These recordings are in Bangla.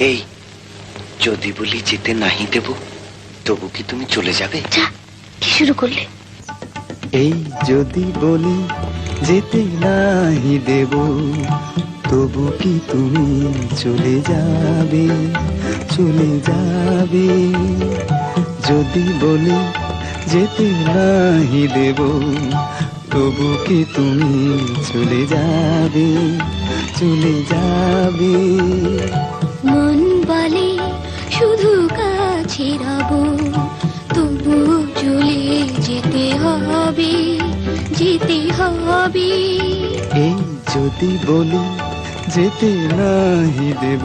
এই যদি বলি যেতে নাহি দেব তবু কি তুমি চলে যাবে? যা কি শুরু করলে? এই যদি বলি যেতে নাহি দেব তবু কি তুমি চলে যাবে চলে যাবে? যদি বলি যেতে নাহি দেব তবু কি তুমি চলে যাবে চলে যাবে? কাছে তবু চলে যেতে হবে যেতে হবে। এই যদি বলি যেতে নাহি দেব।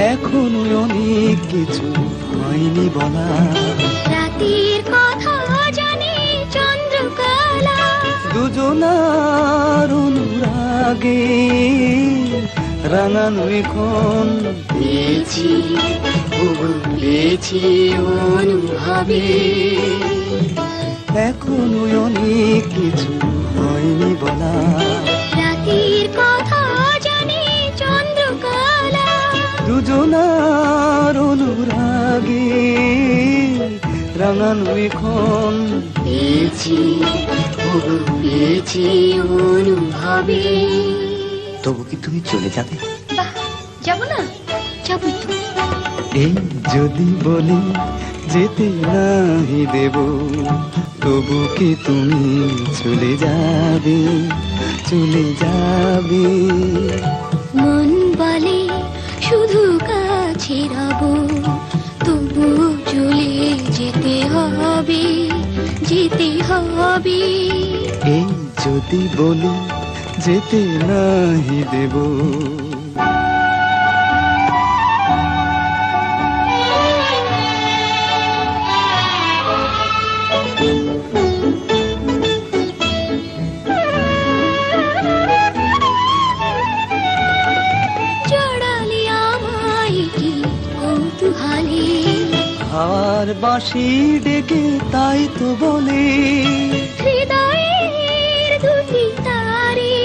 এখনও অনেক কিছু হয়নি বলা। রাতের কথা জানি চন্দ্রকলা। দুজনার অনুরাগে রাঙানো এখন পেয়েছি পেয়েছি অনুভবে। এখনও অনেক কিছু দুজনার অনুরাগে রাঙানো এখন পেয়েছি পেয়েছি অনুভবে। তবু কি তুমি চলে যাবে? যাব না যাবই তো। এই যদি বলি যেতে নাহি দেব তবু কি তুমি চলে যাবে চলে যাবে? হবে যেতে হবে। এই যদি বলি যেতে নাহি দেব। আর বাঁশি ডেকে তাই তো বলে। হৃদয়ের দুটি তারে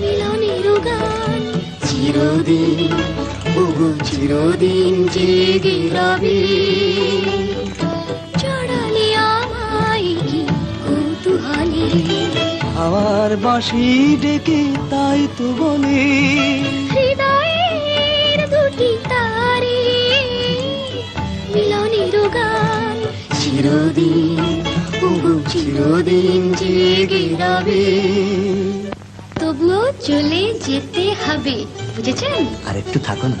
মিলনের গান। চিরদিন ওগো চিরদিন জেগে রবে। চড়ালে আমায় কি কৌতূহলে। হাওয়ার বাঁশি ডেকে তাই তো বলে। মিলনের গান চিরদিন ওগো চিরদিন জেগে রবে। তবুও চলে যেতে হবে বুঝেছেন? আর একটু থাকো না